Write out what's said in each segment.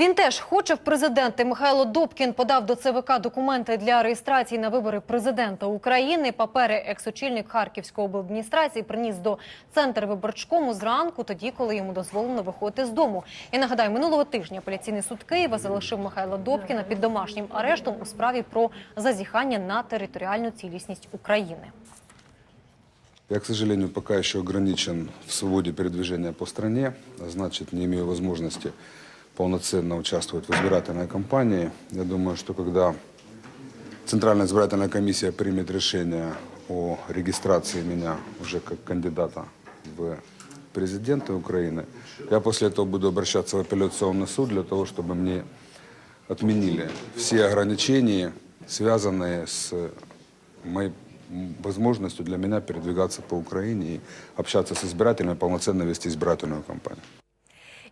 Він теж хоче в президенти. Михайло Добкін подав до ЦВК документи для реєстрації на вибори президента України. Папери екс-очільник Харківської обладміністрації приніс до центр виборчкому зранку, тоді, коли йому дозволено виходити з дому. Я нагадаю, минулого тижня апеляційний суд Києва залишив Михайла Добкіна під домашнім арештом у справі про зазіхання на територіальну цілісність України. Я, к сожалению, пока еще ограничен в свободе передвижения по стране, значит, не имею возможности полноценно участвовать в избирательной кампании. Я думаю, что когда Центральная избирательная комиссия примет решение о регистрации меня уже как кандидата в президенты Украины, я после этого буду обращаться в апелляционный суд для того, чтобы мне отменили все ограничения, связанные с моей возможностью для меня передвигаться по Украине и общаться с избирателями, полноценно вести избирательную кампанию.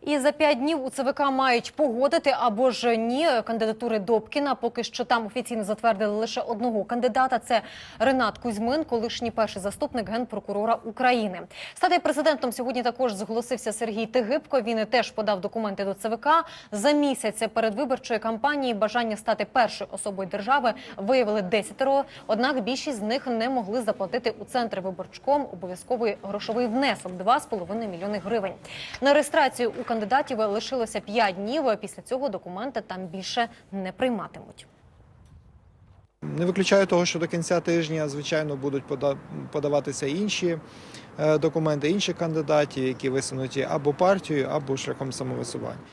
І за п'ять днів у ЦВК мають погодити або ж ні кандидатури Добкіна. Поки що там офіційно затвердили лише одного кандидата. Це Ренат Кузьмин, колишній перший заступник генпрокурора України. Стати президентом сьогодні також зголосився Сергій Тигибко. Він теж подав документи до ЦВК. За місяць перед виборчою кампанією бажання стати першою особою держави виявили десятеро. Однак більшість з них не могли заплатити у центр виборчком обов'язковий грошовий внесок 2,5 мільйони гривень. На реєстрацію у кандидатів лишилося 5 днів. Після цього документи там більше не прийматимуть. Не виключаю того, що до кінця тижня, звичайно, будуть пода- подаватися інші е, документи інших кандидатів, які висунуті або партією, або шляхом самовисування.